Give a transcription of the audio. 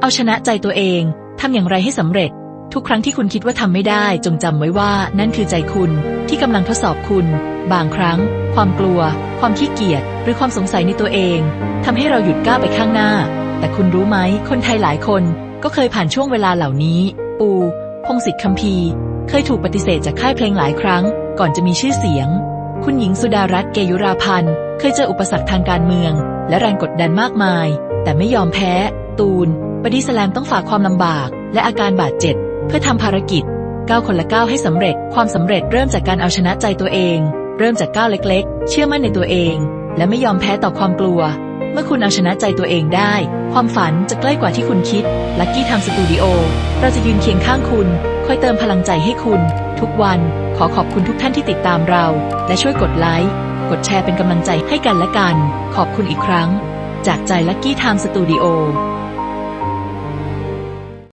เอาชนะใจตัวเองทำอย่างไรให้สำเร็จ ทุกครั้งที่คุณคิดว่าทำไม่ได้ จงจำไว้ว่านั่นคือใจคุณที่กำลังทดสอบคุณ บางครั้ง ความกลัว ความขี้เกียจหรือความสงสัยในตัวเองทำให้เราหยุดก้าวไปข้างหน้า แต่คุณรู้ไหมคนไทยหลายคน ก็เคยผ่านช่วงเวลาเหล่านี้ ปู พงศิษฐ์คัมภีร์ เคยถูกปฏิเสธจากค่ายเพลงหลายครั้ง ก่อนจะมีชื่อเสียง คุณหญิงสุดารัตน์เกยุราพันธ์เคยเจออุปสรรคทางการเมือง และแรงกดดันมากมาย แต่ไม่ยอมแพ้ ตูน ดี้สแลมต้องฝ่าความลำบาก และอาการบาดเจ็บ เพื่อทำภารกิจก้าวคนละก้าวให้สำเร็จ ความสำเร็จเริ่มจากการเอาชนะใจตัวเอง เริ่มจากก้าวเล็กๆ เชื่อมั่นในตัวเอง และไม่ยอมแพ้ต่อความกลัว เมื่อคุณเอาชนะใจตัวเองได้ ความฝันจะใกล้กว่าที่คุณคิด ลัคกี้ทำสตูดิโอ เราจะยืนเคียงข้างคุณ คอยเติมพลังใจให้คุณ ทุกวัน ขอขอบคุณทุกท่านที่ติดตามเรา และช่วยกดไลค์ กดแชร์เป็นกำลังใจให้กันและกัน ขอบคุณอีกครั้ง จากใจลัคกี้ทม์สตูดิโอ